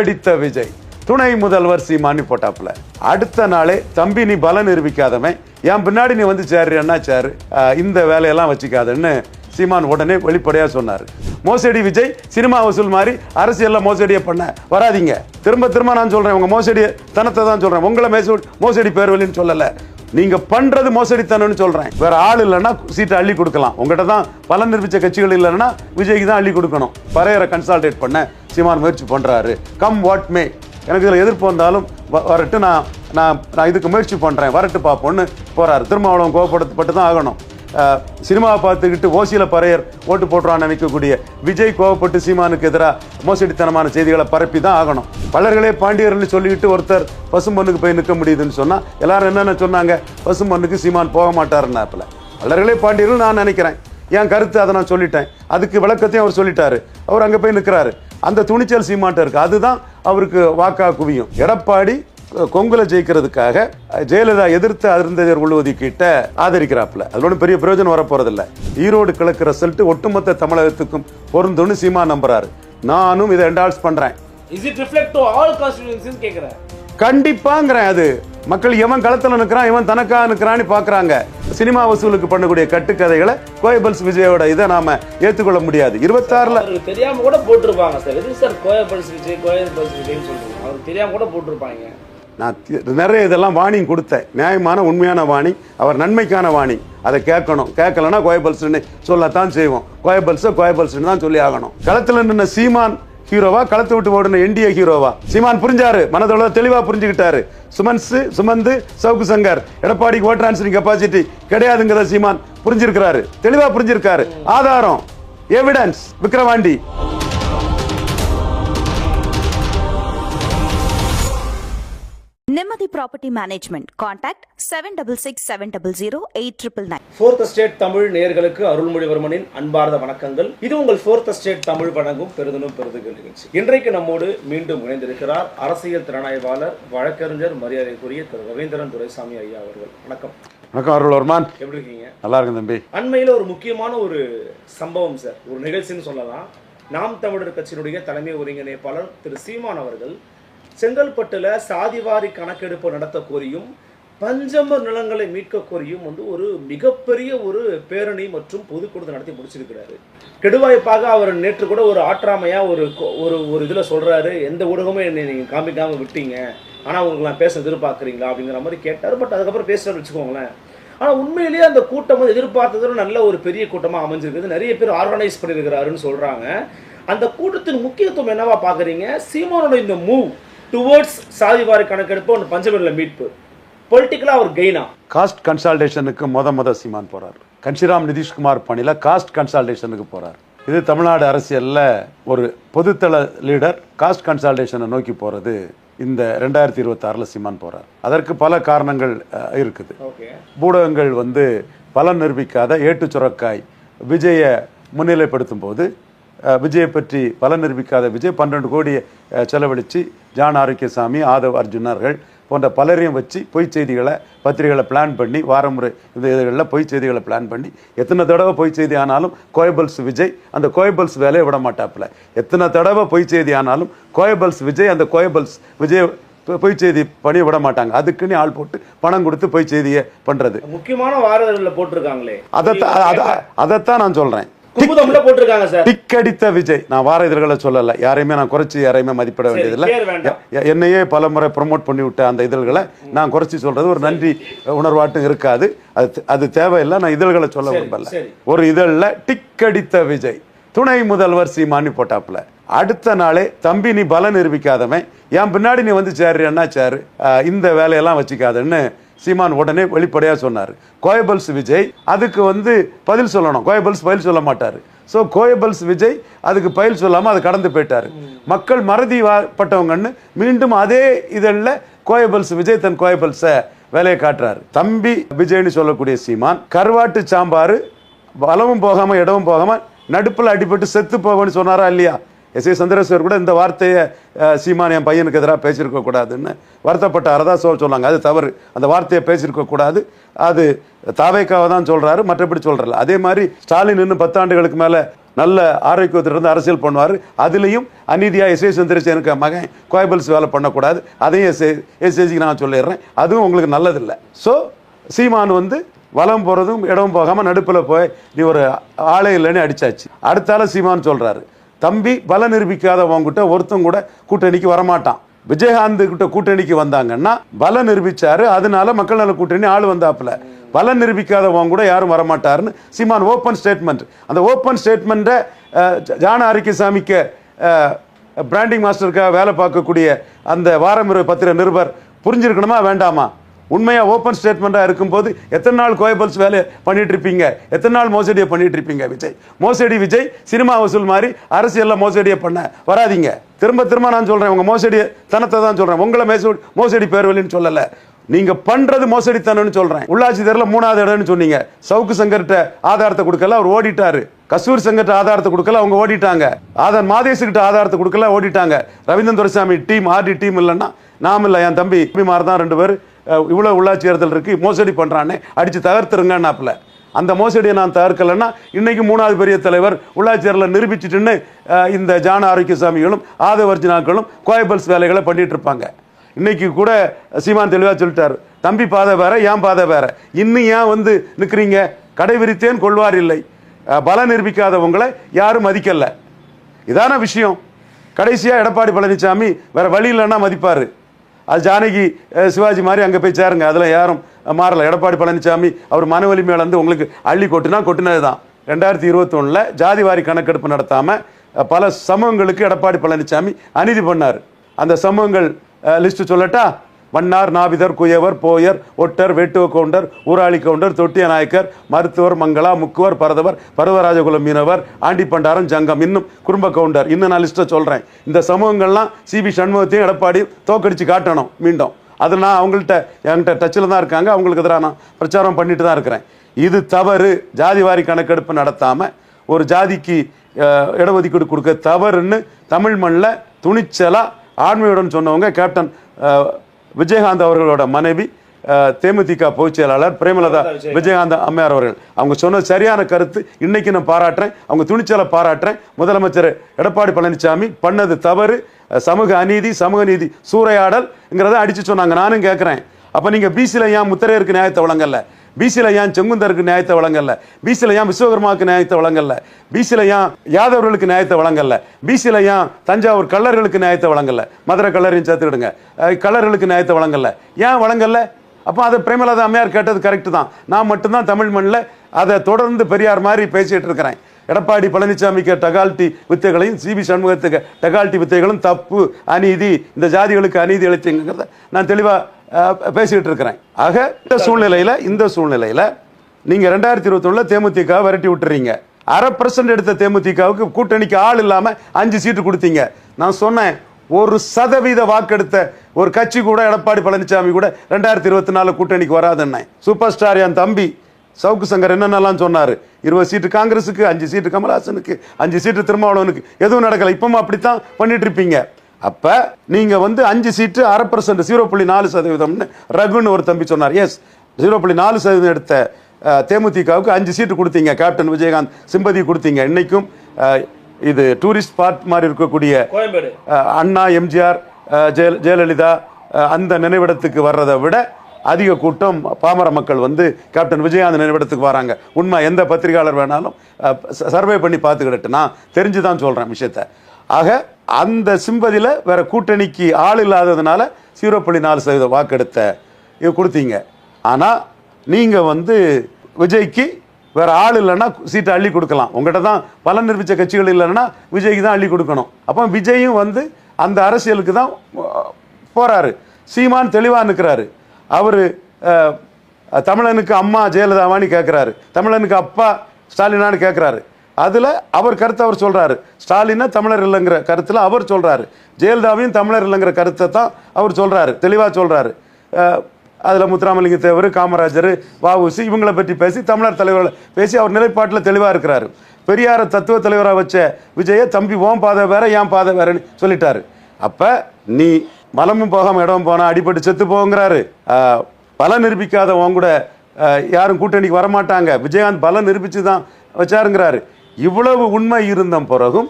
அடித்த விஜய். துணை முதல்வர் சீமானி போட்டாப்புல. அடுத்த நாளே தம்பி நீ பலம் நிரூபிக்காதவன். என் பின்னாடி நீ வந்து சேருன்னா சேரு? இந்த வேலையெல்லாம் வச்சுக்காதன்னு சீமான் உடனே வெளிப்படையா சொன்னார். மோசடி விஜய் சினிமா வசூல் மாதிரி அரசியல்ல மோசடியை பண்ண. வராதீங்க. திரும்ப திரும்ப நான் சொல்றேன் உங்க மோசடி தனத்தை தான் சொல்றேன். உங்களை மேசு மோசடி பேர்வழின்னு சொல்லல. நீங்க பண்றது மோசடித்தனம்னு சொல்றேன். வேற ஆள் இல்லைன்னா சீட்டை அள்ளி கொடுக்கலாம். உங்கள்கிட்ட தான் பலன் நிரூபிச்ச கட்சிகள் இல்லைன்னா விஜய்க்கு தான் அள்ளி கொடுக்கணும். பரையரை கன்சால்டேட் பண்ண. சீமான் முயற்சி பண்ணுறாரு கம் வாட் மே எனக்கு இதில் எதிர்ப்பு வந்தாலும் வ- வரட்டு நான் நான் நான் இதுக்கு முயற்சி பண்ணுறேன் வரட்டு பார்ப்போன்னு போறாரு. திருமாவளவன் கோவப்படுத்தப்பட்டு தான் ஆகணும் சினிமாவை பார்த்துக்கிட்டு ஓசியில் பறையர் ஓட்டு போட்டுறான்னு நினைக்கக்கூடிய விஜய் கோவப்பட்டு சீமானுக்கு எதிராக மோசடித்தனமான செய்திகளை பரப்பி தான் ஆகணும் பலர்களே பாண்டியர்னு சொல்லிக்கிட்டு ஒருத்தர் பசும்பொண்ணுக்கு போய் நிற்க முடியுதுன்னு சொன்னால் எல்லாரும் என்னென்ன சொன்னாங்க? பசும்பொண்ணுக்கு சீமான் போக மாட்டாருன்னாப்புல பலர்களே பாண்டியர்கள் நான் நினைக்கிறேன். என் கருத்து அதை நான் சொல்லிட்டேன். அதுக்கு விளக்கத்தையும் அவர் சொல்லிட்டாரு. அவர் அங்கே போய் நிற்கிறாரு அந்த துணிச்சல் சீமாட்ட இருக்கு. அதுதான் அவருக்கு வாக்கா குவியும். எடப்பாடி கொங்குல ஜெயிக்கிறதுக்காக ஜெயலலிதா எதிர்த்து அருந்ததியர் உள்ஒதுக்கீட்டை ஆதரிக்கிறாப்புல. அது ஒன்றும் பெரிய பிரயோஜனம் வரப்போறதில்ல. ஈரோடு கிழக்கு ரிசல்ட் ஒட்டுமொத்த தமிழகத்துக்கும் பொருந்தும்னு சீமா நம்புறாரு. நானும் இதை என்டால்ஸ் பண்றேன். கண்டிப்பாங்கிறேன் அது. மக்கள் எவன் களத்துல நிற்கிறான் எவன் தனக்கா நிற்கிறான்னு பாக்குறாங்க. சினிமா வசூலுக்கு பண்ணக்கூடிய கட்டுக்கதைகளை கோயபல்ஸ் விஜயோட இதை நாம ஏத்துக்கொள்ள முடியாது. இருபத்தாறுல தெரியாம கூட போட்டிருப்பாங்க சார். எதுக்கு சார் கோயபல்ஸ் விஜய் கோயபல்ஸ் விஜய்னு சொல்றீங்க? அவருக்கு தெரியாம கூட போட்டிருப்பாங்க. நான் நிறைய இதெல்லாம் வார்னிங் கொடுத்தேன். நியாயமான உண்மையான வார்னிங் அவர் நன்மைக்கான வார்னிங் அதை கேட்கணும். கேட்கலன்னா கோயபல்ஸ்னு சொல்லத்தான் செய்வோம். கோயபல்ஸை கோயபல்ஸ்னு தான் சொல்லி ஆகணும். களத்துல நின்ன சீமான் ஹீரோவா? களத்து விட்டு ஓடுன என்டிஏ ஹீரோவா? சீமான் புரிஞ்சாரு. மனதளவு தெளிவா புரிஞ்சுக்கிட்டாரு. சுமன்ஸ் சுமந்து சவுக்கு சங்கர். எடப்பாடிக்கு ஓட் டிரான்ஸ்ஃபரிங் கெப்பாசிட்டி கிடையாதுங்கிறத சீமான் புரிஞ்சிருக்கிறாரு. தெளிவா புரிஞ்சிருக்காரு. ஆதாரம் எவிடன்ஸ் விக்ரவாண்டி நிம்மதி property management contact seven double six seven double zero eight triple nine fourth state Tamil நேயர்களுக்கு அருள்மொழிவர்மனின் அன்பார்ந்த வணக்கங்கள். இது உங்கள் ஃபோர்த் ஸ்டேட் தமிழ் வழங்கும் பெருதனும் பெருதுகள் நிகழ்ச்சி. இன்றைக்கு நம்மோடு மீண்டும் இணைந்திருக்கிறார் அரசியல் திறனாய்வாளர் வழக்கறிஞர் மரியாதைக்குரிய திரு. ரவீந்திரன் துரைசாமி ஐயா அவர்கள். வணக்கம். வணக்கம் அருள் வர்மான் எப்படி இருக்கீங்க? நல்லா இருக்கும் தம்பி. அண்மையில் ஒரு முக்கியமான ஒரு சம்பவம் சார். ஒரு நிகழ்ச்சின்னு சொல்லலாம். நாம் தமிழர் கட்சியினுடைய தலைமை ஒருங்கிணைப்பாளர் திரு. சீமான் அவர்கள் செங்கல்பட்டுல சாதிவாரி கணக்கெடுப்பு நடத்த கோரியும் பஞ்சம நிலங்களை மீட்க கோரியும் வந்து ஒரு மிகப்பெரிய ஒரு பேரணி மற்றும் பொதுக்கூட்டத்தை நடத்தி முடிச்சிருக்கிறாரு. கெடுவாய்ப்பாக அவர் நேற்று கூட ஒரு ஆற்றாமையா ஒரு கொ- ஒரு ஒரு இதுல சொல்றாரு எந்த ஊடகமும் என்னை நீங்க காமிக்காம விட்டீங்க. ஆனா உங்களுக்கு நான் பேச எதிர்பார்க்குறீங்களா? அப்படிங்கிற மாதிரி கேட்டார். பட் அதுக்கப்புறம் பேசுறாரு வச்சுக்கோங்களேன். ஆனால் உண்மையிலேயே அந்த கூட்டம் வந்து எதிர்பார்த்ததை நல்ல ஒரு பெரிய கூட்டமாக அமைஞ்சிருக்குது. நிறைய பேர் ஆர்கனைஸ் பண்ணியிருக்கிறாருன்னு சொல்கிறாங்க அந்த கூட்டத்தின் முக்கியத்துவம் என்னவா பார்க்குறீங்க சீமானோட இந்த மூவ் டுவர்ட்ஸ் சாதிவாரி கணக்கெடுப்பு ஒன்று பஞ்சமில்ல மீட்பு. பொலிட்டிக்கலா அவர் கெயினா காஸ்ட் கன்சால்டேஷனுக்கு முத முத சீமான் போறார். கன்ஷிராம் நிதிஷ்குமார் பணியில காஸ்ட் கன்சால்டேஷனுக்கு போறார். இது தமிழ்நாடு அரசியல்ல ஒரு பொதுத்தள லீடர் காஸ்ட் கன்சால்டேஷனை நோக்கி போறது இந்த ரெண்டாயிரத்தி இருபத்தாறுல சீமான் போறார். அதற்கு பல காரணங்கள் இருக்குது. ஊடகங்கள் வந்து பலன் நிரூபிக்காத ஏட்டு சுரக்காய் விஜயை முன்னிலைப்படுத்தும் போது விஜயை பற்றி பலன் நிரூபிக்காத விஜய் பன்னெண்டு கோடியை செலவழித்து ஜான் ஆரோக்கியசாமி ஆதவ் அர்ஜுனர்கள் போன்ற பலரையும் வச்சு பொய் செய்திகளை பத்திரிகைகளை பிளான் பண்ணி வாரமுறை இந்த இதுகளில் பொய் செய்திகளை பிளான் பண்ணி எத்தனை தடவை பொய் செய்தி ஆனாலும் கோயபல்ஸ் விஜய் அந்த கோயபல்ஸ் வேலையை விட மாட்டாப்புல. எத்தனை தடவை பொய் செய்தி ஆனாலும் கோயபல்ஸ் விஜய் அந்த கோயபல்ஸ் விஜய் பொய் செய்தி பண்ணி விட மாட்டாங்க. அதுக்குன்னு ஆள் போட்டு பணம் கொடுத்து பொய் செய்தியை பண்றது. முக்கியமான வாரதல்ல போட்டிருக்காங்களே. அதைத்தான் அத- அதைத்தான் நான் சொல்றேன். குமுதம்ல போட்டிருக்காங்க சார். டிக்கடித்த விஜய். நான் வார இதழ்களை சொல்லல. யாரையுமே நான் குறைச்சி யாரையுமே மதிப்பிட வேண்டியதில்லை. என்னையே பல முறை ப்ரொமோட் பண்ணி விட்ட அந்த இதழ்களை நான் குறைச்சி சொல்றது ஒரு நன்றி உணர்வாட்டும் இருக்காது. அது அது தேவையில்லை. நான் இதழ்களை சொல்ல விரும்பல. ஒரு இதழ்ல டிக்கடித்த விஜய். துணை முதல்வர் சீமானி போட்டாப்புல. அடுத்த நாளே தம்பி நீ பலம் நிரூபிக்காதவன். என் பின்னாடி நீ வந்து சேருன்னா சேரு. இந்த வேலையெல்லாம் வச்சுக்காதன்னு சீமான் உடனே வெளிப்படையாக சொன்னார். கோயபல்ஸ் விஜய் அதுக்கு வந்து பதில் சொல்லணும். கோயபல்ஸ் பதில் சொல்ல மாட்டார். ஸோ கோயபல்ஸ் விஜய் அதுக்கு பதில் சொல்லாமல் அதை கடந்து போயிட்டாரு. மக்கள் மறதி வா- பட்டவங்கன்னு மீண்டும் அதே இதழில் கோயபல்ஸ் விஜய் தன் கோயபல்ஸை வேலையை காட்டுறாரு. தம்பி விஜய்னு சொல்லக்கூடிய சீமான் கருவாட்டு சாம்பார் வளமும் போகாமல் இடமும் போகாமல் நடுப்பில் அடிபட்டு செத்து போகணும்னு சொன்னாரா இல்லையா? எஸ் ஏ சந்திரசேகர் கூட இந்த வார்த்தையை சீமான் என் பையனுக்கு எதிராக பேசியிருக்க கூடாதுன்னு வருத்தப்பட்டார் தான் சொன்னாங்க. அது தவறு. அந்த வார்த்தையை பேசியிருக்க கூடாது. அது தாவேக்காவை தான் சொல்கிறாரு மற்றபடி சொல்கிறல அதே மாதிரி ஸ்டாலின் இன்னும் பத்தாண்டுகளுக்கு மேலே நல்ல ஆரோக்கியத்திலிருந்து அரசியல் பண்ணுவார். அதுலேயும் அநீதியாக எஸ் ஏ சந்திரசேனுக்கு மகன் கோயபல்ஸ் வேலை பண்ணக்கூடாது. அதையும் எஸ் எஸ்ஏசிக்கு நான் சொல்லிடுறேன். அதுவும் உங்களுக்கு நல்லதில்லை. ஸோ சீமான் வந்து வலம் போகிறதும் இடம் போகாமல் நடுப்பில் போய் நீ ஒரு ஆளே இல்லைன்னு அடிச்சாச்சு. அடுத்தால சீமான் சொல்கிறாரு தம்பி பல நிரூபிக்காதவங்கிட்ட ஒருத்தம் கூட கூட்டணிக்கு வரமாட்டான். விஜயகாந்த் கிட்ட கூட்டணிக்கு வந்தாங்கன்னா பல நிரூபிச்சாரு. அதனால மக்கள் நல கூட்டணி ஆள் வந்தாப்புல. பல நிரூபிக்காதவங்க கூட யாரும் வரமாட்டாருன்னு சீமான் ஓப்பன் ஸ்டேட்மெண்ட். அந்த ஓப்பன் ஸ்டேட்மெண்ட்டை ஜான ஆரோக்கியசாமிக்கு பிராண்டிங் மாஸ்டருக்காக வேலை பார்க்கக்கூடிய அந்த வாரமுறை பத்திர நிருபர் புரிஞ்சிருக்கணுமா வேண்டாமா? உண்மையாக ஓப்பன் ஸ்டேட்மெண்ட்டாக இருக்கும்போது எத்தனை நாள் கோயபல்ஸ் வேலை பண்ணிட்டு இருப்பீங்க எத்தனை நாள் மோசடியை பண்ணிட்டு இருப்பீங்க விஜய்? மோசடி விஜய் சினிமா வசூல் மாதிரி அரசியலில் மோசடியை பண்ண. வராதீங்க. திரும்ப திரும்ப நான் சொல்கிறேன் உங்கள் மோசடி தனத்தை தான் சொல்கிறேன் உங்களை மோசடி மோசடி பேர்வழின்னு சொல்லலை. நீங்க பண்றது மோசடித்தனம்னு சொல்றேன். உள்ளாட்சி தேர்தலில் மூணாவது இடம்னு சொன்னீங்க. சவுக்கு சங்கர்கிட்ட ஆதாரத்தை கொடுக்கல அவர் ஓடிட்டாரு. கஸ்தூர் சங்கர்கிட்ட ஆதாரத்தை கொடுக்கல அவங்க ஓடிட்டாங்க. ஆதார் மாதேசுகிட்ட ஆதாரத்தை கொடுக்கல ஓடிட்டாங்க. Ravindran Duraisamy team RT team இல்லைன்னா நாம் இல்லை என் தம்பி மாதிரி தான் ரெண்டு பேர். இவ்வளோ உள்ளாட்சி தேர்தல் இருக்குது மோசடி பண்ணுறான்னு அடித்து தகர்த்துருங்கன்னாப்புல. அந்த மோசடியை நான் தவிர்க்கலைன்னா இன்றைக்கி மூணாவது பெரிய தலைவர் உள்ளாட்சி தேர்தலில் இந்த ஜான ஆரோக்கியசாமிகளும் ஆதவர்ஜினாக்களும் கோயபல்ஸ் வேலைகளை பண்ணிகிட்டு இருப்பாங்க. இன்றைக்கி கூட சீமான் தெளிவாக சொல்லிட்டார் தம்பி பாதை வேற ஏன் பாதை வேற? இன்னும் ஏன் வந்து நிற்கிறீங்க கடை விரித்தேன் கொள்வார் இல்லை. பலம் பல நிரூபிக்காதவங்களை யாரும் மதிக்கலை. இதான விஷயம். கடைசியாக எடப்பாடி பழனிசாமி வேறு வழி இல்லைன்னா மதிப்பார். அது ஜானகி சிவாஜி மாதிரி அங்கே போய் சேருங்க. அதில் யாரும் மாறல. எடப்பாடி பழனிசாமி அவர் மன வலிமையில வந்து உங்களுக்கு அள்ளி கொட்டுனா கொட்டினது தான் ரெண்டாயிரத்தி இருபத்தொன்னில் ஜாதிவாரி கணக்கெடுப்பு நடத்தாமல் பல சமூகங்களுக்கு எடப்பாடி பழனிசாமி அநீதி பண்ணார். அந்த சமூகங்கள் லிஸ்ட்டு சொல்லட்டா? மன்னார் நாபிதர் குயவர் போயர் ஒட்டர் வேட்டுவ கவுண்டர் ஊராளி கவுண்டர் தொட்டிய நாயக்கர் மருத்துவர் மங்களா முக்குவர் பரதவர் பருவராஜகுலம் மீனவர் ஆண்டி பண்டாரம் ஜங்கம் இன்னும் குடும்ப கவுண்டர். இன்னும் நான் லிஸ்ட்டை சொல்கிறேன் இந்த சமூகங்கள்லாம் சிபி சண்முகத்தையும் எடப்பாடியும் தோக்கடிச்சு காட்டணும் மீண்டும். அதில் நான் அவங்கள்ட்ட என்கிட்ட டச்சில் தான் இருக்காங்க. அவங்களுக்கு எதிராக நான் பிரச்சாரம் பண்ணிட்டு தான் இருக்கிறேன். இது தவறு. ஜாதிவாரி கணக்கெடுப்பு நடத்தாமல் ஒரு ஜாதிக்கு இடஒதுக்கீடு கொடுக்க தவறுன்னு தமிழ் மண்ணில் துணிச்சலாக ஆண்மையுடன் சொன்னவங்க கேப்டன் விஜயகாந்த் அவர்களோட மனைவி தேமுதிக பொதுச் செயலாளர் பிரேமலதா விஜயகாந்த் அம்மையார் அவர்கள். அவங்க சொன்னது சரியான கருத்து. இன்னைக்கு நான் பாராட்டுறேன். அவங்க துணிச்சலை பாராட்டுறேன். முதலமைச்சர் எடப்பாடி பழனிசாமி பண்ணது தவறு. சமூக அநீதி சமூக நீதி சூறையாடல்ங்கிறத அடிச்சு சொன்னாங்க. நானும் கேட்குறேன் அப்போ நீங்கள் பிசியில் ஏன் முத்திரையருக்கு நியாயத்தை வழங்கலை? பிசியில் ஏன் செங்குந்தருக்கு நியாயத்தை வழங்கல? பிசியில் ஏன் விஸ்வகர்மாவுக்கு நியாயத்தை வழங்கல? பிசியில் ஏன் யாதவர்களுக்கு நியாயத்தை வழங்கல? பிசியில் ஏன் தஞ்சாவூர் கல்லர்களுக்கு நியாயத்தை வழங்கல? மதுரை கல்லரையும் சேர்த்துக்கிடுங்க கல்லர்களுக்கு நியாயத்தை வழங்கல. ஏன் வழங்கல? அப்போ அதை பிரேமலாத அம்மையார் கேட்டது கரெக்டு தான். நான் மட்டும்தான் தமிழ் மண்ணில் அதை தொடர்ந்து பெரியார் மாதிரி பேசிகிட்டு இருக்கிறேன். எடப்பாடி பழனிசாமிக்கு டகால்டி வித்தைகளையும் சிபி சண்முகத்துக்கு டகால்டி வித்தைகளும் தப்பு அநீதி இந்த ஜாதிகளுக்கு அநீதி அளித்தீங்கிறத நான் தெளிவாக பேசிக்கிட்டு இருக்கிறேன். ஆக இந்த சூழ்நிலையில் இந்த சூழ்நிலையில் நீங்கள் ரெண்டாயிரத்தி இருபத்தொன்னில் தேமுதிக விரட்டி விட்டுறீங்க. அரை பர்சன்ட் எடுத்த தேமுதிகவுக்கு கூட்டணிக்கு ஆள் இல்லாமல் அஞ்சு சீட்டு கொடுத்தீங்க. நான் சொன்னேன் ஒரு சதவீத வாக்கெடுத்த ஒரு கட்சி கூட எடப்பாடி பழனிசாமி கூட ரெண்டாயிரத்தி இருபத்தி நாலு கூட்டணிக்கு வராதுன்னே. சூப்பர் ஸ்டார் என் தம்பி சவுக்கு சங்கர் என்னென்னலாம் சொன்னார்? இருபது சீட்டு காங்கிரஸுக்கு அஞ்சு சீட்டு கமல்ஹாசனுக்கு அஞ்சு சீட்டு திருமாவளவனுக்கு. எதுவும் நடக்கலை. இப்பவும் அப்படித்தான் பண்ணிட்டு இருப்பீங்க. அப்ப நீங்க வந்து அஞ்சு சீட்டு அரை பர்சன்ட் ஜீரோ புள்ளி நாலு சதவீதம்னு ரகுன்னு ஒரு தம்பி சொன்னார். எஸ் ஜீரோ புள்ளி நாலு சதவீதம் எடுத்த தேமுதிகவுக்கு அஞ்சு சீட்டு கொடுத்தீங்க. கேப்டன் விஜயகாந்த் சிம்பதி கொடுத்தீங்க. இன்னைக்கும் அஹ், இது டூரிஸ்ட் ஸ்பாட் மாதிரி இருக்கக்கூடிய அண்ணா எம்ஜிஆர் ஜெய ஜெயலலிதா அந்த நினைவிடத்துக்கு வர்றதை விட அதிக கூட்டம் பாமர மக்கள் வந்து கேப்டன் விஜயகாந்த் நினைவிடத்துக்கு வராங்க. உண்மை எந்த பத்திரிகையாளர் வேணாலும் சர்வே பண்ணி பார்த்துக்கிட்டு நான் தெரிஞ்சு தான் சொல்கிறேன் விஷயத்த. ஆக அந்த சிம்பதியில் வேறு கூட்டணிக்கு ஆள் இல்லாததுனால ஜீரோ புள்ளி நாலு சதவீத வாக்கெடுத்த இது கொடுத்தீங்க. ஆனால் நீங்கள் வந்து விஜய்க்கு வேறு ஆள் இல்லைன்னா சீட்டை அள்ளி கொடுக்கலாம். உங்கள்கிட்ட தான் பலன் நிரூபித்த கட்சிகள் இல்லைன்னா விஜய்க்கு தான் அள்ளி கொடுக்கணும். அப்போ விஜயும் வந்து அந்த அரசியலுக்கு தான் போகிறாரு சீமான் தெளிவாக நிற்கிறாரு அவர் தமிழனுக்கு அம்மா ஜெயலலிதாவான்னு கேட்குறாரு தமிழனுக்கு அப்பா ஸ்டாலினான்னு கேட்குறாரு அதில் அவர் கருத்தை அவர் சொல்கிறாரு ஸ்டாலினா தமிழர் இல்லைங்கிற கருத்தில் அவர் சொல்கிறாரு ஜெயலலிதாவையும் தமிழர் இல்லைங்கிற கருத்தை தான் அவர் சொல்கிறாரு தெளிவாக சொல்கிறாரு அதில் முத்துராமலிங்க தேவர் காமராஜர் வாவுசி இவங்களை பற்றி பேசி தமிழர் தலைவர்களை பேசி அவர் நிலைப்பாட்டில் தெளிவாக இருக்கிறாரு. பெரியார தத்துவ தலைவராக வச்ச விஜயை தம்பி ஓம் பாதை வேற ஏன் பாதை வேறன்னு சொல்லிட்டாரு. அப்போ நீ மலமும் போகாம இடம் போனால் அடிபட்டு செத்து போங்கிறாரு. பலம் நிரூபிக்காதவங்க கூட யாரும் கூட்டணிக்கு வரமாட்டாங்க. விஜயகாந்த் பலம் நிரூபித்து தான் வச்சாருங்கிறாரு. இவ்வளவு உண்மை இருந்த பிறகும்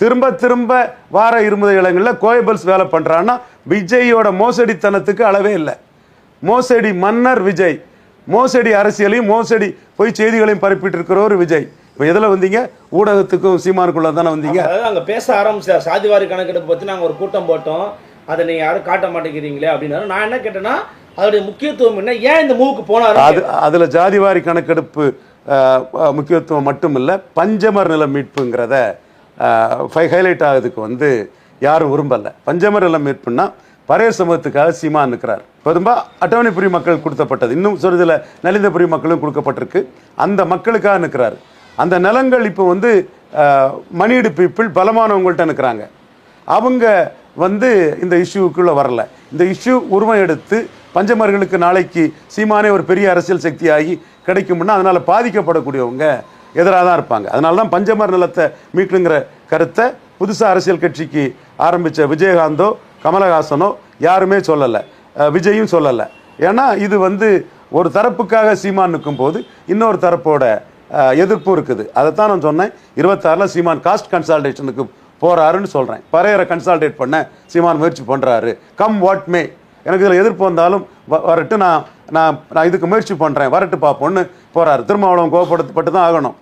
திரும்ப திரும்ப வார இருமுறை இடங்களில் கோயபல்ஸ் வேலை பண்ணுறான்னா விஜயோட மோசடித்தனத்துக்கு அளவே இல்லை. மோசடி மன்னர் விஜய் மோசடி அரசியலையும் மோசடி பொய் செய்திகளையும் பரப்பிட்டு இருக்கிறவர் விஜய். இப்போ எதில் வந்தீங்க? ஊடகத்துக்கும் சீமானுக்குள்ள தானே வந்தீங்க? அதாவது அங்க பேச ஆரம்பிச்சார். சாதிவாரி கணக்கெடுப்பு பத்தி நாங்க ஒரு கூட்டம் போட்டோம். அதை நீங்க யாரும் காட்ட மாட்டேங்கிறீங்களே அப்படின்னாரு. நான் என்ன கேட்டேன்னா அதோடைய முக்கியத்துவம் என்ன? ஏன் இந்த மூவுக்கு போனாரு? அது அதில் ஜாதிவாரி கணக்கெடுப்பு முக்கியத்துவம் மட்டும் இல்லை பஞ்சமர் நில மீட்புங்கிறத ஹைலைட் ஆகுதுக்கு வந்து யாரும் விரும்பலை. பஞ்சமர் நில மீட்புன்னா பறைய சமூகத்துக்காக சீமா நிற்கிறார் பெரும்பா அட்டவணைப்புரி மக்கள் கொடுத்தப்பட்டது. இன்னும் சொல்றதுல நலிந்தபுரி மக்களும் கொடுக்கப்பட்டிருக்கு. அந்த மக்களுக்காக நிற்கிறார் அந்த நிலங்கள் இப்போ வந்து மணியீடு பீப்புள் பலமானவங்கள்ட்ட நிற்கிறாங்க அவங்க வந்து இந்த இஷ்யூக்குள்ளே வரல. இந்த இஷ்யூ உருவம் எடுத்து பஞ்சமர்களுக்கு நாளைக்கு சீமானே ஒரு பெரிய அரசியல் சக்தியாகி கிடைக்கும்னா அதனால் பாதிக்கப்படக்கூடியவங்க எதிராக தான் இருப்பாங்க. அதனால தான் பஞ்சமர் நிலத்தை மீட்டுங்கிற கருத்தை புதுசாக அரசியல் கட்சிக்கு ஆரம்பித்த விஜயகாந்தோ கமலஹாசனோ யாருமே சொல்லலை. விஜயும் சொல்லலை. ஏன்னா இது வந்து ஒரு தரப்புக்காக சீமான் நிற்கும் போது இன்னொரு தரப்போட எதிர்ப்பு எதிர்ப்பும் இருக்குது. அதைத்தான் நான் சொன்னேன். இருபத்தாறில் சீமான் காஸ்ட் கன்சால்டேஷனுக்கு போகிறாருன்னு சொல்கிறேன் பறையரை கன்சால்டேட் பண்ண சீமான் முயற்சி பண்ணுறாரு கம் வாட் மே எனக்கு இதில் எதிர்ப்பு வந்தாலும் வ- வரட்டு நான் நான் நான் இதுக்கு முயற்சி பண்ணுறேன் வரட்டு பார்ப்போன்னு போகிறாரு திருமாவளவன் கோவப்படுத்தப்பட்டு தான் ஆகணும்.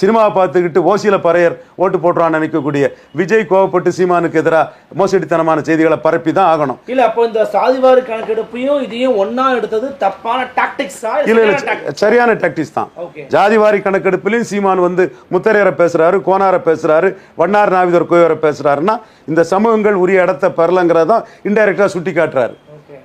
சினிமாவை பார்த்துக்கிட்டு ஓசியில் பறையர் ஓட்டு போட்டுறான்னு நினைக்கக்கூடிய விஜய் கோவப்பட்டு சீமானுக்கு எதிராக மோசடித்தனமான செய்திகளை பரப்பி தான் ஆகணும். இல்ல அப்போ இந்த சாதிவாரி கணக்கெடுப்பையும் இதையும் ஒண்ணா எடுத்தது தப்பான டாக்டிக்ஸா இல்ல இல்ல சரியான டாக்டிஸ் தான். ஜாதிவாரி கணக்கெடுப்பிலையும் சீமான் வந்து முத்தரையரை பேசுறாரு கோனாரை பேசுறாரு வண்ணார் நாவிதர் கோயரை பேசுறாருன்னா இந்த சமூகங்கள் உரிய இடத்தை பெறலங்கிறத இன்டைரக்டா சுட்டி காட்டுறாரு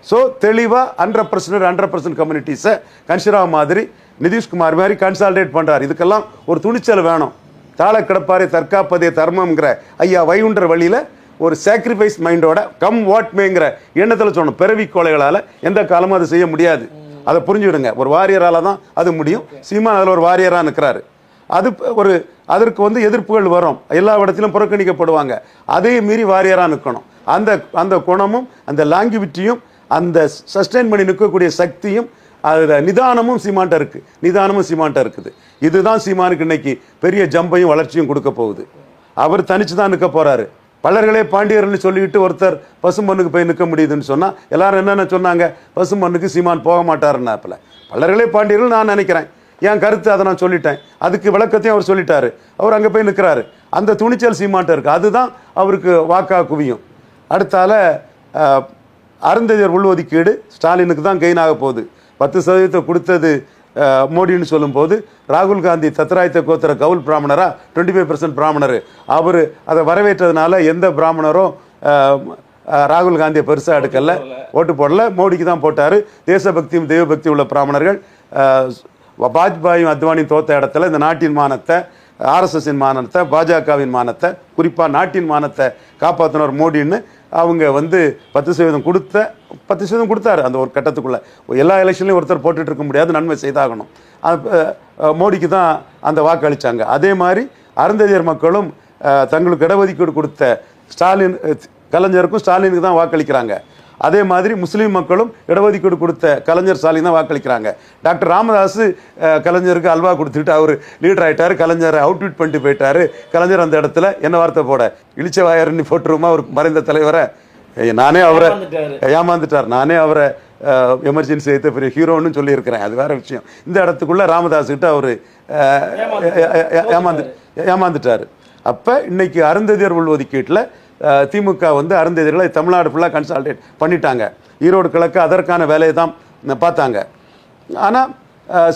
ஸோ தெளிவா ஹண்ட்ரட் பர்சன்ட் ஹண்ட்ரட் பர்சன்ட் கம்யூனிட்டிஸை கன்சிடரா மாதிரி நிதிஷ்குமார் மாதிரி கன்சால்டேட் பண்ணுறார் இதுக்கெல்லாம் ஒரு துணிச்சல் வேணும். தாழ கிடப்பாரே தற்காப்பதே தர்மம்ங்கிற ஐயா வைகுண்டர் வழியில் ஒரு சாக்ரிஃபைஸ் மைண்டோட கம் வாட் மேங்கிற எண்ணத்தில் சொன்னோம் பிறவி கொலைகளால் எந்த காலமும் அதை செய்ய முடியாது. அதை புரிஞ்சுவிடுங்க ஒரு வாரியரால் தான் அது முடியும். சீமான் அதில் ஒரு வாரியராக நிற்கிறாரு அது ஒரு அதற்கு வந்து எதிர்ப்புகள் வரும். எல்லா இடத்திலும் புறக்கணிக்கப்படுவாங்க. அதையும் மீறி வாரியராக நிற்கணும் அந்த அந்த குணமும் அந்த லாங்குவிட்டியும் அந்த சஸ்டைன் பண்ணி நிற்கக்கூடிய சக்தியும் அதில் நிதானமும் சீமான்ட்ட இருக்குது நிதானமும் சீமான்ட்ட இருக்குது. இதுதான் சீமானுக்கு இன்னைக்கு பெரிய ஜம்பையும் வளர்ச்சியும் கொடுக்க போகுது. அவர் தனிச்சு தான் நிற்க போகிறாரு பல்லர்களே பாண்டியர்னு சொல்லிட்டு ஒருத்தர் பசும்பொண்ணுக்கு போய் நிற்க முடியுதுன்னு சொன்னால் எல்லாரும் என்னென்ன சொன்னாங்க? பசும்பொண்ணுக்கு சீமான் போக மாட்டாருன்னாப்புல. பல்லர்களே பாண்டியர்கள் நான் நினைக்கிறேன். என் கருத்து அதை நான் சொல்லிட்டேன். அதுக்கு விளக்கத்தையும் அவர் சொல்லிட்டாரு. அவர் அங்கே போய் நிற்கிறாரு அந்த துணிச்சல் சீமான்ட்ட இருக்குது அதுதான் அவருக்கு வாக்கா குவியும். அடுத்தால அருந்ததியர் உள்ஒதுக்கீடு ஸ்டாலினுக்கு தான் கெயின் ஆக போகுது. பத்து சதவீதத்தை கொடுத்தது மோடின்னு சொல்லும்போது ராகுல் காந்தி தத்ராயத்த கோத்திர கவுல் பிராமணரா? டுவெண்ட்டி ஃபைவ் பர்சன்ட் பிராமணர். அவர் அதை வரவேற்றதுனால எந்த பிராமணரும் ராகுல் காந்தியை பெருசாக எடுக்கல. ஓட்டு போடல. மோடிக்கு தான் போட்டார். தேசபக்தியும் தெய்வபக்தி உள்ள பிராமணர்கள். வாஜ்பாயும் அத்வானியும் தோத்த இடத்துல இந்த நாட்டின் மானத்தை ஆர்எஸ்எஸ்ஸின் மானத்தை பாஜகவின் மானத்தை குறிப்பாக நாட்டின் மானத்தை காப்பாற்றினவர் மோடின்னு அவங்க வந்து பத்து சதவீதம் கொடுத்த பத்து சதவீதம் கொடுத்தாரு அந்த ஒரு கட்டத்துக்குள்ளே. எல்லா எலெக்ஷன்லையும் ஒருத்தர் போட்டுட்டு இருக்க முடியாது நன்மை செய்தாகணும். அது, மோடிக்கு தான் அந்த வாக்கு அளித்தாங்க அதே மாதிரி அருந்ததியர் மக்களும் தங்களுக்கு இடஒதுக்கீடு கொடுத்த ஸ்டாலின் கலைஞருக்கும் ஸ்டாலினுக்கு தான் வாக்களிக்கிறாங்க. அதே மாதிரி முஸ்லீம் மக்களும் இடஒதுக்கீடு கொடுத்த கலைஞர் ஸ்டாலின் தான் வாக்களிக்கிறாங்க. டாக்டர் ராமதாஸ் கலைஞருக்கு அல்வா கொடுத்துட்டு அவர் லீடர் ஆயிட்டாரு. கலைஞரை அவுட்வீட் பண்ணிட்டு போயிட்டாரு. கலைஞர் அந்த இடத்துல என்ன வார்த்தை போட? இழிச்ச வாயர்னி போட்டுருமா ஒரு மறைந்த தலைவரை? நானே அவரை ஏமாந்துட்டாரு. நானே அவரை எமர்ஜென்சி எடுத்த பெரிய ஹீரோன்னு சொல்லியிருக்கிறேன். அது வேற விஷயம். இந்த இடத்துக்குள்ள ராமதாஸ் கிட்ட அவர் ஏமாந்து ஏமாந்துட்டார். அப்போ இன்னைக்கு அருந்ததியர் உள்ஒதுக்கீட்டில் திமுக வந்து அருந்ததிகளை தமிழ்நாடு ஃபுல்லாக கன்சால்டேட் பண்ணிட்டாங்க. ஈரோடு கிழக்கு அதற்கான வேலையை தான் பார்த்தாங்க. ஆனால்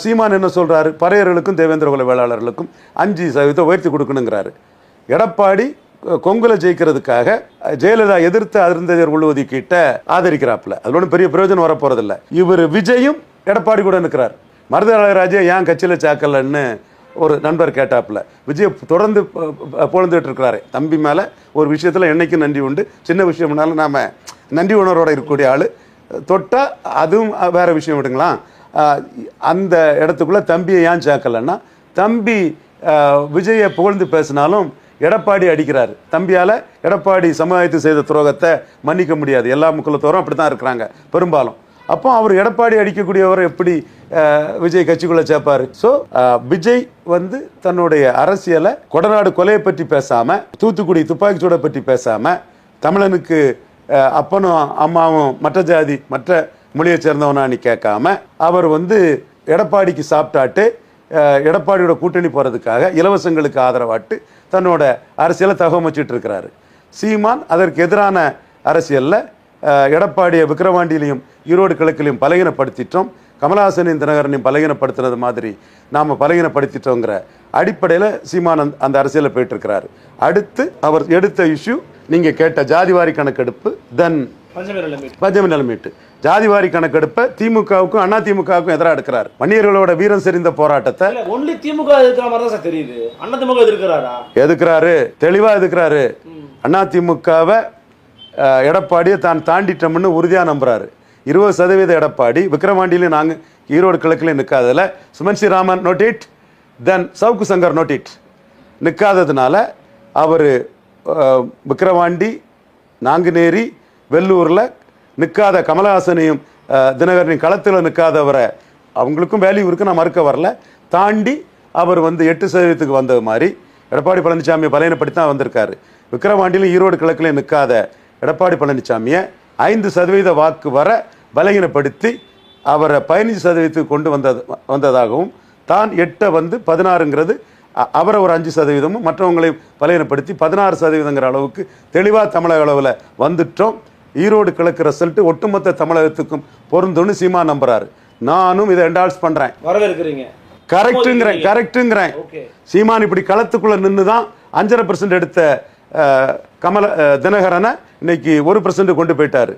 சீமான் என்ன சொல்கிறாரு பறையர்களுக்கும் தேவேந்திர குல வேளாளர்களுக்கும் அஞ்சு சதவீதம் உயர்த்தி கொடுக்கணுங்கிறாரு. எடப்பாடி கொங்குல ஜெயிக்கிறதுக்காக ஜெயலலிதா எதிர்த்து அருந்ததியர் உள்ஒதுக்கீட்டை ஆதரிக்கிறாப்புல. அது ஒன்றும் பெரிய பிரயோஜனம் வரப்போகிறதில்ல இவர் விஜயும் எடப்பாடி கூட நிற்கிறார் மருதராஜா ஏன் கட்சியில் சாக்கலன்னு ஒரு நண்பர் கேட்டாப்புல விஜய் தொடர்ந்து ப- இருக்கிறாரு தம்பி மேலே ஒரு விஷயத்தில் என்னைக்கும் நன்றி உண்டு. சின்ன விஷயம்னாலும் நாம் நன்றி உணர்வோடு இருக்கக்கூடிய ஆள். தொட்டால் அதுவும் வேற விஷயம் விடுங்களா? அந்த இடத்துக்குள்ளே தம்பியை ஏன் சேர்க்கலைன்னா தம்பி விஜயை புகழ்ந்து பேசினாலும் எடப்பாடி அடிக்கிறார். தம்பியால் எடப்பாடி சமுதாயத்தை செய்த துரோகத்தை மன்னிக்க முடியாது. எல்லா முக்குலத்தோரும் அப்படி தான் இருக்கிறாங்க. பெரும்பாலும். அப்போ அவர் எடப்பாடி அடிக்கக்கூடியவர் எப்படி விஜய் கட்சிக்குள்ள சேர்ப்பாரு? ஸோ விஜய் வந்து தன்னுடைய அரசியலை கொடநாடு கொலையை பற்றி பேசாம தூத்துக்குடி துப்பாக்கி சூடை பற்றி பேசாம தமிழனுக்கு அப்பனும் அம்மாவும் மற்ற ஜாதி மற்ற மொழியை சேர்ந்தவனான்னு கேட்காம அவர் வந்து எடப்பாடிக்கு சாப்பிட்டாட்டு எடப்பாடியோட கூட்டணி போகிறதுக்காக இலவசங்களுக்கு ஆதரவாட்டு தன்னோட அரசியலை தகவமைச்சிட்டு இருக்கிறாரு. சீமான் அதற்கு எதிரான அரசியலில் எடப்பாடியை விக்கிரவாண்டியிலையும் ஈரோடு கிழக்கிலையும் பலகீனப்படுத்திட்டோம். கமலஹாசனையும் தினகரனையும் பலகீனப்படுத்துனது மாதிரி நாம் பலகீனப்படுத்திட்டோங்கிற அடிப்படையில் சீமான் அந்த- அரசியலில் போயிட்டு இருக்கிறாரு அடுத்து அவர் எடுத்த இஷ்யூ நீங்கள் கேட்ட ஜாதிவாரி கணக்கெடுப்பு தென் பஞ்சமி நிலைமீட்டு ஜாதிவாரி கணக்கெடுப்பை திமுகவுக்கும் அண்ணா திமுகவுக்கும் எதிராக எடுக்கிறார். வன்னியர்களோட வீரம் செறிந்த போராட்டத்தை ஒன்லி திமுக மாதிரி தான் தெரியுது. அண்ணா திமுக எதிர்க்கிறாரா? எதுக்குறாரு தெளிவா எதுக்குறாரு அண்ணா திமுகவை எடப்பாடியை தான் தாண்டிட்டோம்னு உறுதியாக நம்புறாரு. இருபது சதவீத எடப்பாடி விக்ரவாண்டியிலையும் நாங்கள் ஈரோடு கிழக்குலையும் நிற்காததில் சுமன் ஸ்ரீராமன் நோட்டிட் தென் சவுக்கு சங்கர் நோட்டிட் நிற்காததுனால அவர் விக்கிரவாண்டி நாங்குநேரி வெள்ளூரில் நிற்காத கமலஹாசனையும் தினகரனையும் களத்தில் நிற்காதவரை அவங்களுக்கும் வேல்யூ இருக்கு நான் மறுக்க வரல. தாண்டி அவர் வந்து எட்டு சதவீதத்துக்கு வந்தது மாதிரி எடப்பாடி பழனிசாமியை பலையனப்படுத்தி தான் வந்திருக்காரு. விக்ரவாண்டியிலும் ஈரோடு கிழக்குலையும் நிற்காத எடப்பாடி பழனிசாமியை ஐந்து சதவீத வாக்கு வர பலகீனப்படுத்தி அவரை பதினஞ்சு சதவீதத்துக்கு கொண்டு வந்தது வந்ததாகவும் தான் எட்டை வந்து பதினாறுங்கிறது அவரை ஒரு அஞ்சு சதவீதமும் மற்றவங்களையும் பலகீனப்படுத்தி பதினாறு சதவீதங்கிற அளவுக்கு தெளிவாக தமிழக அளவில் வந்துட்டோம். ஈரோடு கிழக்கு ரிசல்ட் ஒட்டுமொத்த தமிழகத்துக்கும் பொருந்தும்னு சீமா நம்புறாரு. நானும் இதை என்டால்ஸ் பண்றேன். வரவேற்கிறீங்க. கரெக்டுங்கிறேன் கரெக்டுங்கிறேன். சீமான் இப்படி களத்துக்குள்ள நின்று தான் அஞ்சரை பர்சன்ட் எடுத்த கமல தினகரனை இன்னைக்கு ஒரு பர்சன்ட் கொண்டு போயிட்டாரு.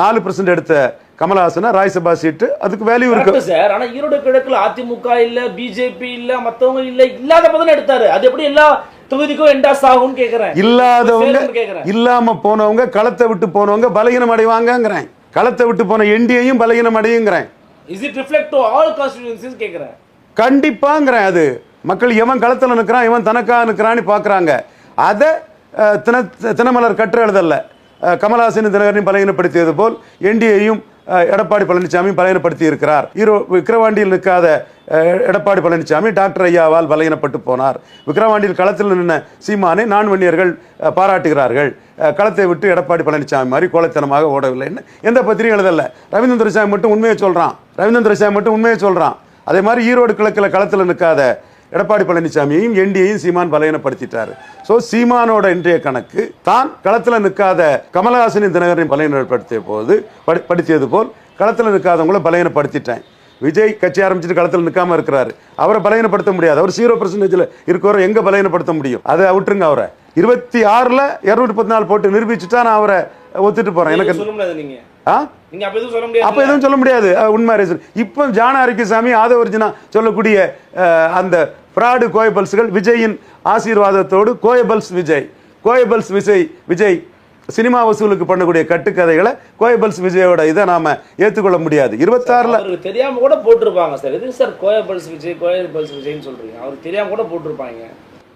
நாலு பர்சன்ட் எடுத்த கமலஹாசனை ராஜ்யசபா சீட்டு அதுக்கு வேல்யூ இருக்கு. சார் ஆனா ஈரோடு கிழக்குல அதிமுக இல்ல பிஜேபி இல்ல மத்தவங்க இல்ல இல்லாத பதன எடுத்தாரு. அது எப்படி எல்லா தொகுதிக்கும் என்டாஸ் ஆகும்னு கேக்குறேன். இல்லாதவங்க இல்லாம போனவங்க களத்தை விட்டு போனவங்க பலகீனம் அடைவாங்கங்கிறேன். களத்தை விட்டு போன என்டியையும் பலகீனம் அடையுங்கிறேன். Is it reflect to all constituencies கேக்குறேன். கண்டிப்பாங்கிறேன் அது. மக்கள் எவன் களத்தில் நிற்கிறான் எவன் தனக்காக நிற்கிறான்னு பார்க்குறாங்க அதை தின தினமலர் கற்று எழுதல்ல. கமல்ஹாசன் தினகரனையும் பலகீனப்படுத்தியது போல் என்டிஏயும் எடப்பாடி பழனிசாமியும் பலகீனப்படுத்தி இருக்கிறார் ஈரோ விக்கிரவாண்டியில் நிற்காத எடப்பாடி பழனிசாமி டாக்டர் ஐயாவால் பலகீனப்பட்டு போனார். விக்கிரவாண்டியில் களத்தில் நின்ன சீமானை நான் வன்னியர்கள் பாராட்டுகிறார்கள். களத்தை விட்டு எடப்பாடி பழனிசாமி மாதிரி கோலத்தனமாக ஓடவில்லைன்னு எந்த பத்திரிகையும் எழுதல ரவீந்திர துரைசாமி மட்டும் உண்மையை சொல்கிறான் ரவீந்திர துரைசாமி மட்டும் உண்மையை சொல்கிறான் அதே மாதிரி ஈரோடு கிழக்கில் களத்தில் நிற்காத எடப்பாடி பழனிசாமியையும் என்டியையும் சீமான் பலகீனப்படுத்திட்டாரு ஸோ சீமானோட இன்றைய கணக்கு தான் களத்தில் நிற்காத கமலஹாசனின் தினகரனை பலகீனப்படுத்திய போது படி படித்தது போல் களத்தில் நிற்காதவங்கள பலகீனப்படுத்திட்டேன் விஜய் கட்சி ஆரம்பிச்சுட்டு களத்தில் நிற்காம இருக்கிறாரு. அவரை பலகீனப்படுத்த முடியாது. அவர் ஜீரோ பர்சன்டேஜில் இருக்கிறவரை எங்கே பலகீனப்படுத்த முடியும்? அதை விட்டுருங்க அவரை. இருபத்தி ஆறில் இரநூத்தி பத்து நாள் போட்டு நிரூபிச்சுட்டா நான் அவரை ஒத்துட்டு போகிறேன் எனக்கு நீங்க அப்ப எதுவும் சொல்ல முடியாது அப்ப எதுவும் சொல்ல முடியாது. உண்மை ரீசன் இப்போ ஜான அரிக்கசாமி ஆதவர்ஜினா சொல்லக்கூடிய அந்த ஃப்ராடு கோயபல்ஸ்கள் விஜயின் ஆசீர்வாதத்தோடு Goebbels Vijay. Goebbels Vijay Vijay cinema வசூலுக்கு பண்ணக்கூடிய கட்டுக்கதைகளை கோயபல்ஸ் விஜயோட இதை நாம ஏற்றுக்கொள்ள முடியாது. இருபத்தாறுல அவருக்கு தெரியாம கூட போட்டிருப்பாங்க சார். எதுக்கு சார் கோயபல்ஸ் விஜய் கோயபல்ஸ் விஜய்னு சொல்றீங்க? அவருக்கு தெரியாம கூட போட்டிருப்பாங்க.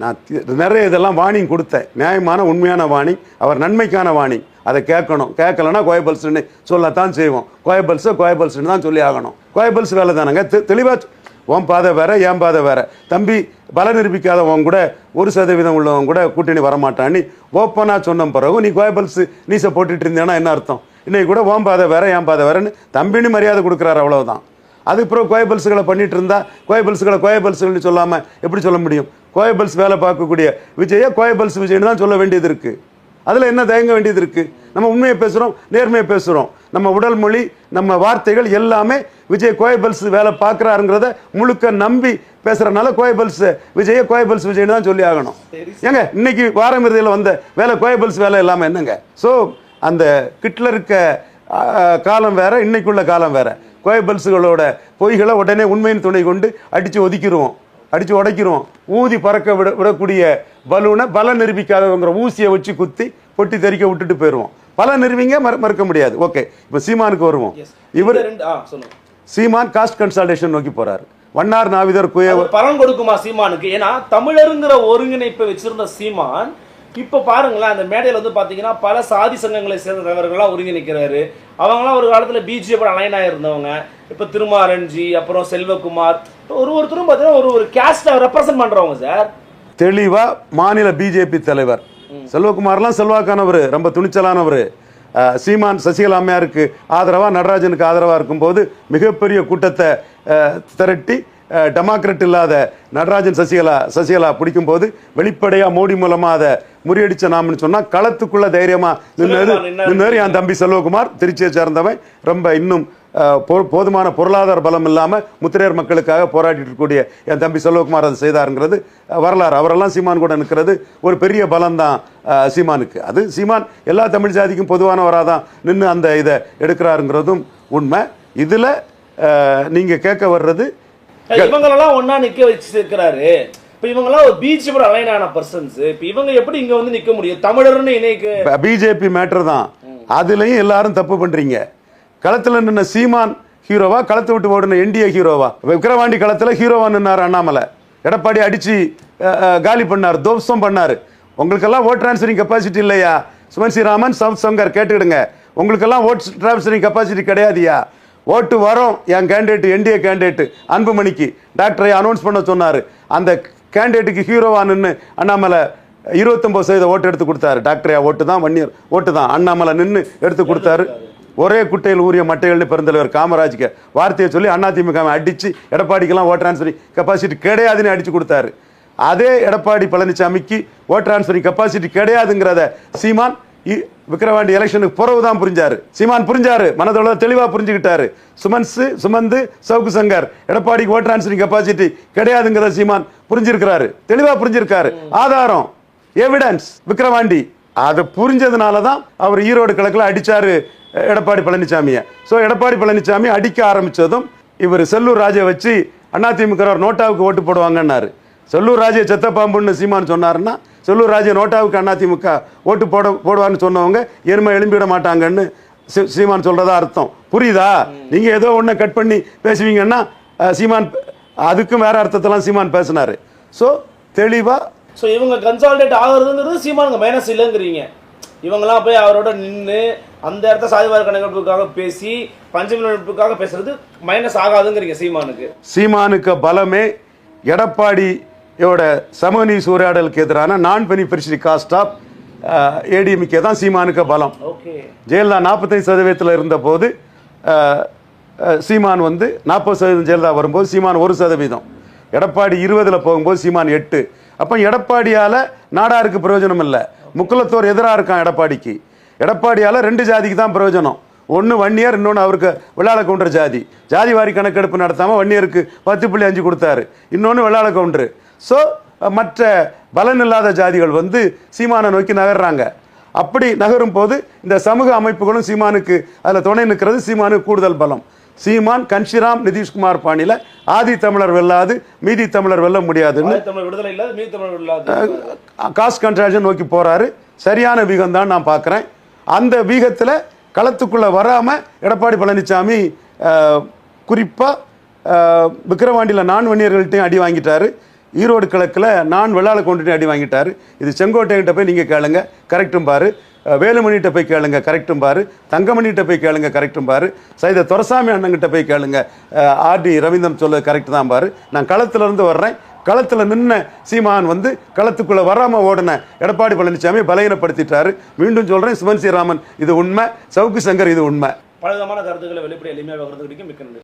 நான் நிறைய இதெல்லாம் வார்னிங் கொடுத்தேன். நியாயமான உண்மையான வார்னிங் அவர் நன்மைக்கான வார்னிங். அதை கேட்கணும் கேட்கலன்னா கோயபல்ஸ்னு சொல்லத்தான் செய்வோம் கோயபல்ஸை கோயபல்ஸ்னு தான் சொல்லி ஆகணும் கோயபல்ஸ் வேலை தானங்க தெ- தெளிவா உன் பாதை வேற என் பாதை வேற தம்பி பல நிரூபிக்காதவன் கூட ஒரு சதவீதம் உள்ளவன் கூட கூட்டணி வரமாட்டான்னு ஓப்பனாக சொன்ன பிறகு நீ கோயபல்ஸ் நீசை போட்டுட்டு இருந்தேன்னா என்ன அர்த்தம் இன்னைக்கு கூட ஓம் பாதை வேற என் பாதை வேறன்னு தம்பின்னு மரியாதை கொடுக்குறாரு அவ்வளவுதான் அதுக்கப்புறம் கோயபல்ஸுகளை பண்ணிட்டு இருந்தா கோயபல்ஸுகளை கோயபல்ஸுகள்னு சொல்லாமல் எப்படி சொல்ல முடியும் கோயபல்ஸ் வேலை பார்க்கக்கூடிய விஜயை கோயபல்ஸ் விஜய்னு தான் சொல்ல வேண்டியது இருக்குது அதில் என்ன தயங்க வேண்டியது இருக்குது நம்ம உண்மையை பேசுகிறோம் நேர்மையை பேசுகிறோம் நம்ம உடல் மொழி நம்ம வார்த்தைகள் எல்லாமே விஜய் கோயபல்ஸ் வேலை பார்க்குறாருங்கிறத முழுக்க நம்பி பேசுகிறனால கோயபல்ஸ் விஜய கோயபல்ஸ் விஜய்னு தான் சொல்லி ஆகணும். ஏங்க இன்னைக்கு வாரம் இறுதியில் வந்த வேலை கோயபல்ஸ் வேலை இல்லாமல் என்னங்க? ஸோ அந்த கிட்டில் இருக்க காலம் வேற இன்னைக்குள்ள காலம் வேற. கோயபல்ஸுகளோட பொய்களை உடனே உண்மையின் துணை கொண்டு அடித்து ஒதுக்கிடுவோம் அடிச்சு உடைக்கிறோம். ஊதி பறக்க விட விடக்கூடிய பலூனை பல நிரூபிக்காதவங்கிற ஊசியை வச்சு குத்தி பொட்டி தெறிக்க விட்டுட்டு போயிடுவோம் பல நிறுவிங்க மறு மறுக்க முடியாது. ஓகே இப்போ சீமானுக்கு வருவோம். இவர் சீமான் காஸ்ட் கன்சல்டேஷன் நோக்கி போறாரு. வண்ணார் நாவிதர் குய பலன் கொடுக்குமா சீமானுக்கு? ஏன்னா தமிழருங்கிற ஒருங்கிணைப்பை வச்சிருந்த சீமான் இப்போ பாருங்களேன் அந்த மேடையில் வந்து பார்த்தீங்கன்னா பல சாதி சங்கங்களை சேர்ந்த தலைவர்கள்லாம் ஒருங்கிணைக்கிறாரு அவங்களாம் ஒரு காலத்தில் பிஜேபி அலைன் ஆயிருந்தவங்க. இப்போ திருமாரன்ஜி அப்புறம் செல்வகுமார் ஒரு ஒருத்தரும் பார்த்தீங்கன்னா ஒரு ஒரு கேஸ்ட்டை ரெப்ரசன்ட் பண்ணுறவங்க சார் தெளிவா மாநில பிஜேபி தலைவர். செல்வகுமார்லாம் செல்வாக்கானவர் ரொம்ப துணிச்சலானவர். சீமான் சசிகலா அம்மையாருக்கு ஆதரவா நடராஜனுக்கு ஆதரவா இருக்கும்போது மிகப்பெரிய கூட்டத்தை திரட்டி டெமோக்ராட் இல்லாத நடராஜன் சசிகலா சசிகலா பிடிக்கும்போது வெளிப்படையா மோடி மூலமா அதை முறியடிச்ச நாம்னு சொன்னா களத்துக்குள்ள தைரியமா நின்னாரு. நின்னது என் தம்பி செல்வகுமார் திருச்சியை சேர்ந்தவன். ரொம்ப இன்னும் போதுமான பொருளாதார பலம் இல்லாம முத்திரையர் மக்களுக்காக போராடிட்டு இருக்கக்கூடிய என் தம்பி செல்வகுமார் அதை செய்தாருங்கிறது வரலாறு. அவரெல்லாம் சீமான் கூட நிற்கிறது. ஒரு பெரிய பலம் தான் சீமானுக்கு. அது சீமான் எல்லா தமிழ் ஜாதிக்கும் பொதுவானவராக தான் நின்று அந்த இதை எடுக்கிறாருங்கிறதும் உண்மை. இதுல அஹ், நீங்க கேட்க வர்றது இவங்களெல்லாம் ஒண்ணா நிக்க வச்சிருக்கிறாரு இப்போ இவங்கெல்லாம் ஒரு பிஜேபி அலைன் ஆன பர்சன்ஸ் இப்போ இவங்க எப்படி இங்க வந்து நிக்க முடியும்? தமிழர்னு இணைக்கு. பிஜேபி மேட்டர் தான். அதுலயும் எல்லாரும் தப்பு பண்றீங்க. களத்துல நின்ன சீமான் ஹீரோவா களத்தை விட்டு ஓடின என்டிஏ ஹீரோவா விக்கிரவாண்டி களத்துல ஹீரோவா நின்னார் அண்ணாமலை. எடப்பாடி அடிச்சு காலி பண்ணார் தோப்சம் பண்ணாரு. உங்களுக்கெல்லாம் ஓட் டிரான்ஸ்ஃபரிங் கெப்பாசிட்டி இல்லையா? சுமன் ஸ்ரீராமன் சவுத் சங்கர் கேட்டுக்கிடுங்க. உங்களுக்கெல்லாம் ஓட் டிரான்ஸ்ஃபரிங் கெப்பாசிட்டி கிடையாதுயா? ஓட்டு வரும். என் கேண்டிடேட் என்டிஏ கேண்டிடேட் அன்புமணிக்கு. டாக்டரை அனௌன்ஸ் பண்ண சொன்னார். அந்த கேண்டிடேட்டுக்கு ஹீரோவா நின்று அண்ணாமலை இருபத்தொம்பது சதவீத ஓட்டு எடுத்து கொடுத்தாரு. டாக்டரையா ஓட்டு தான் வன்னியர் ஓட்டு தான். அண்ணாமலை நின்று எடுத்து கொடுத்தாரு. ஒரே குட்டையில் ஊறிய மட்டைகள்னு பெருந்தலைவர் காமராஜுக்கு வார்த்தையை சொல்லி அதிமுக அடித்து எடப்பாடிக்கெல்லாம் ஓட் ட்ரான்ஸ்ஃபரிங் கெப்பாசிட்டி கிடையாதுன்னு அடித்து கொடுத்தாரு. அதே எடப்பாடி பழனிசாமிக்கு ஓட் ட்ரான்ஸ்ஃபரிங் கெப்பாசிட்டி கிடையாதுங்கிறத சீமான் விக்கிரவாண்டி எலெக்ஷனுக்கு பிறகு தான் புரிஞ்சாரு. சீமான் புரிஞ்சாரு. மனதோட தெளிவாக புரிஞ்சுக்கிட்டாரு. சுமன்ஸு சுமந்து சவுக்கு சங்கர். எடப்பாடிக்கு ஓட் டிரான்ஸ்ஃபரிங் கெப்பாசிட்டி கிடையாதுங்கிறத சீமான் புரிஞ்சிருக்கிறாரு. தெளிவாக புரிஞ்சிருக்காரு. ஆதாரம் எவிடன்ஸ் விக்கிரவாண்டி. அதை புரிஞ்சதுனால தான் அவர் ஈரோடு கிழக்கில் அடிச்சாரு எடப்பாடி பழனிசாமியை ஸோ எடப்பாடி பழனிசாமி அடிக்க ஆரம்பிச்சதும் இவர் செல்லூர் ராஜை வச்சு அதிமுக நோட்டாவுக்கு ஓட்டு போடுவாங்கன்னாரு. செல்லூர் ராஜை செத்த பாம்புன்னு சீமான் சொன்னாருன்னா செல்லூர் ராஜை நோட்டாவுக்கு அதிமுக ஓட்டு போட போடுவார்னு சொன்னவங்க எருமை எழும்பிட மாட்டாங்கன்னு சீமான் சொல்றதா அர்த்தம். புரியுதா? நீங்க ஏதோ ஒன்று கட் பண்ணி பேசுவீங்கன்னா சீமான் அதுக்கும் வேற அர்த்தத்தெல்லாம் சீமான் பேசினாரு. ஸோ தெளிவா ஸோ இவங்க கன்சால்டேட் ஆகுறதுங்கிறது சீமானுங்க மைனஸ் இல்லைங்கிறீங்க. இவங்கெல்லாம் போய் அவரோட நின்று அந்த இடத்த சாதிவார கணக்கெடுப்புக்காக பேசி பஞ்சமி நட்புக்காக பேசுறது மைனஸ் ஆகாதுங்கிறீங்க சீமானுக்கு. சீமானுக்கு பலமே எடப்பாடியோட சமநீதி சூறையாடலுக்கு எதிரான நான் பெனிஃபிஷரி காஸ்ட் ஆஃப் ஏடிஎம்கே தான் சீமானுக்கு பலம். ஜெயலலிதா நாற்பத்தைந்து சதவீதத்தில் இருந்தபோது அஹ், அஹ், சீமான் வந்து நாற்பது சதவீதம் ஜெயலலிதா வரும்போது சீமான் ஒரு சதவீதம். எடப்பாடி இருபதில் போகும்போது சீமான் எட்டு. அப்போ எடப்பாடியால் நாடாருக்கு பிரயோஜனம் இல்லை. முக்குலத்தோர் எதிராக இருக்கான் எடப்பாடிக்கு. எடப்பாடியால் ரெண்டு ஜாதிக்கு தான் பிரயோஜனம். ஒன்று வன்னியர் இன்னொன்று அவருக்கு வெள்ளாள கவுண்டர் ஜாதி. ஜாதி வாரி கணக்கெடுப்பு நடத்தாமல் வன்னியருக்கு பத்து புள்ளி அஞ்சு கொடுத்தாரு. இன்னொன்று வெள்ளாள கவுண்டர் ஸோ மற்ற பலன் இல்லாத ஜாதிகள் வந்து சீமானை நோக்கி நகர்றாங்க. அப்படி நகரும் போது இந்த சமூக அமைப்புகளும் சீமானுக்கு அதில் துணை நிற்கிறது சீமானுக்கு கூடுதல் பலம். சீமான் கன்ஷிராம் நிதிஷ்குமார் பாணியில் ஆதி தமிழர் வெல்லாது மீதி தமிழர் வெல்ல முடியாதுன்னு ஆதி தமிழர் விடுதலை இல்லாத மீதி தமிழர் இல்லாத காஸ்ட் கன்ட்ராக்ஷன் நோக்கி போறாரு. சரியான வீகம் தான் நான் பார்க்குறேன் அந்த வீகத்தில் களத்துக்குள்ள வராம எடப்பாடி பழனிசாமி குறிப்பாக விக்கிரவாண்டியில் நான் வன்னியர்கள்ட்டையும் அடி வாங்கிட்டாரு. ஈரோடு கிழக்கில் நான் வெள்ளாள கொண்டுட்டு அடி வாங்கிட்டார். இது செங்கோட்டையிட்ட போய் நீங்கள் கேளுங்க கரெக்டும் பாரு. வேலுமணிகிட்ட போய் கேளுங்க கரெக்டும் பாரு. தங்கமணிகிட்ட போய் கேளுங்க கரெக்டும் பாரு. சைத துரசாமி அண்ணங்கிட்ட போய் கேளுங்க. ஆர்டி ரவீந்திரன் சொல்ல கரெக்ட் தான் பாரு. நான் களத்திலேருந்து வர்றேன். களத்தில் நின்ன சீமான் வந்து களத்துக்குள்ள வராம ஓடின எடப்பாடி பழனிசாமி பலகீனப்படுத்திட்டாரு. மீண்டும் சொல்றேன் சிவன் ஸ்ரீராமன் இது உண்மை. சவுக்கு சங்கர் இது உண்மை. பலவிதமான கருத்துக்களை வெளிப்படை எளிமையாக மிக்க நன்றி.